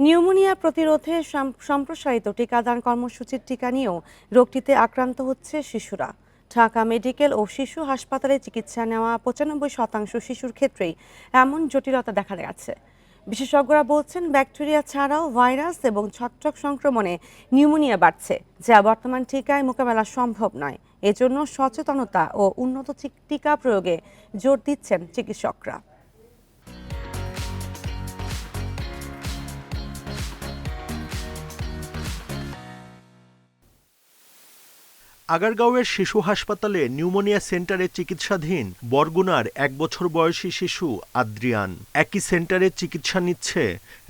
Pneumonia প্রতিরোধে সম্প্রসারিত টিকাদান কর্মসূচির টিকা নিয়েও রোগটিতে আক্রান্ত হচ্ছে শিশুরা। ঢাকা মেডিকেল ও শিশু হাসপাতালে চিকিৎসা নেওয়া পঁচানব্বই শতাংশ শিশুর ক্ষেত্রেই এমন জটিলতা দেখা গেছে। বিশেষজ্ঞরা বলছেন, ব্যাকটেরিয়া ছাড়াও ভাইরাস এবং ছত্রাক সংক্রমণে নিউমোনিয়া বাড়ছে, যা বর্তমান টিকায় মোকাবেলা সম্ভব নয়। এজন্য সচেতনতা ও উন্নত টিকা প্রয়োগে জোর দিচ্ছেন চিকিৎসকরা। আগারগাঁওয়ের শিশু হাসপাতালে নিউমোনিয়া সেন্টারে চিকিৎসাধীন বরগুনার এক বছর বয়সী শিশু আদ্রিয়ান। একই সেন্টারে চিকিৎসা নিচ্ছে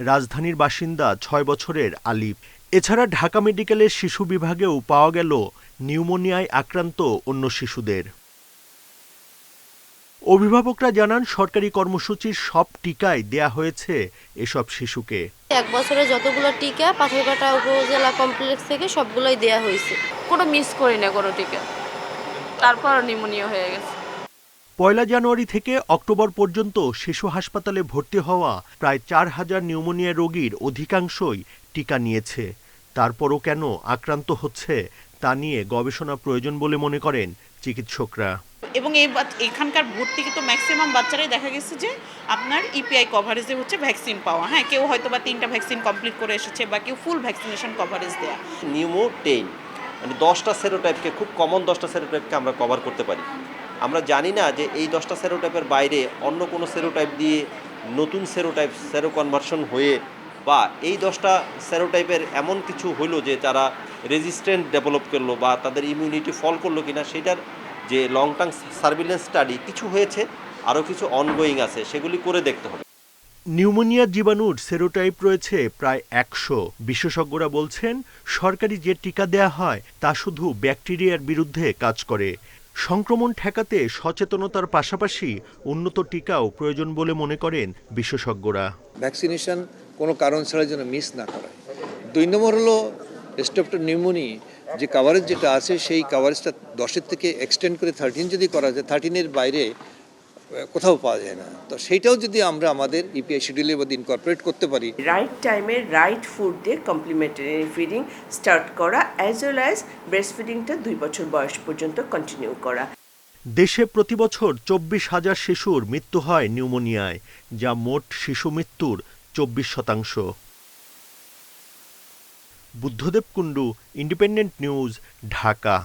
রাজধানীর বাসিন্দা ছয় বছরের আলিফ। এছাড়া ঢাকা মেডিকেলের শিশু বিভাগেও পাওয়া গেল নিউমোনিয়ায় আক্রান্ত অন্য শিশুদের। অভিভাবকরা জানান সরকারি কর্মসূচির সব টিকাই দেয়া হয়েছে এসব শিশুকে। এক বছরে যতগুলো টিকা পাথরঘাটা উপজেলা কমপ্লেক্স থেকে সবগুলোই দেয়া হয়েছে। কোনো মিস করি না কোনো টিকা। তারপর নিউমোনিয়া হয়ে গেছে। পয়লা জানুয়ারি থেকে অক্টোবর পর্যন্ত শিশু হাসপাতালে ভর্তি হওয়া প্রায় চার হাজার নিউমোনিয়া রোগীর অধিকাংশই টিকা নিয়েছে। তারপরও কেন আক্রান্ত হচ্ছে তা নিয়ে গবেষণা প্রয়োজন বলে মনে করেন চিকিৎসকরা। এবং এই এখানকার ভর্তি কিন্তু ম্যাক্সিমাম বাচ্চারাই দেখা গেছে যে আপনার ইপিআই কভারেজে হচ্ছে ভ্যাকসিন পাওয়া। হ্যাঁ কেউ হয়তো বা তিনটা ভ্যাকসিন কমপ্লিট করে এসেছে বা কেউ ফুল ভ্যাকসিনেশন কভারেজ দেয়া। নিউমো টেন মানে দশটা সেরোটাইপকে খুব কমন দশটা সেরোটাইপকে আমরা কভার করতে পারি। আমরা জানি না যে এই দশটা সেরোটাইপের বাইরে অন্য কোনো সেরোটাইপ দিয়ে নতুন সেরোটাইপ সেরো কনভার্সন হয়ে বা এই দশটা সেরোটাইপের এমন কিছু হইল যে তারা রেজিস্ট্যান্ট ডেভেলপ করল বা তাদের ইমিউনিটি ফল করল কিনা, সেটার যে লং টার্ম সার্ভিলেন্স স্টাডি কিছু হয়েছে আরও কিছু অনগোয়িং আছে সেগুলি করে দেখতে হবে। নিউমোনিয়া জীবাণুর সেরোটাইপ রয়েছে প্রায় একশো। বিশেষজ্ঞরা বলছেন সরকারি যে টিকা দেয়া হয় তা শুধু ব্যাকটেরিয়ার বিরুদ্ধে কাজ করে। সংক্রমণ ঠেকাতে সচেতনতার পাশাপাশি উন্নত টিকাও প্রয়োজন বলে মনে করেন বিশেষজ্ঞরা। ভ্যাকসিনেশন কোনো কারণ ছাড়া যেন মিস না করায় দুই নম্বর হলো স্টেপটা নিউমোনি যে কাভারেজ যেটা আছে সেই কাভারেজটা দশের থেকে এক্সটেন্ড করে থার্টিন যদি করা যায় থার্টিনের বাইরে কোথাও পাওয়া যায় না। তো সেইটাও যদি আমরা আমাদের ইপিআই শিডিউলের মধ্যে ইনকর্পোরেট করতে পারি। রাইট টাইমে রাইট ফুড দিয়ে কমপ্লিমেন্টারি ফিডিং স্টার্ট করা অ্যাজ ওয়েল অ্যাজ ব্রেস্ট ফিডিংটা দুই বছর বয়স পর্যন্ত কন্টিনিউ করা। দেশে প্রতি বছর চব্বিশ হাজার শিশুর মৃত্যু হয় নিউমোনিয়ায় যা মোট শিশু মৃত্যুর চব্বিশ শতাংশ। Buddhadev Kundu independent news Dhaka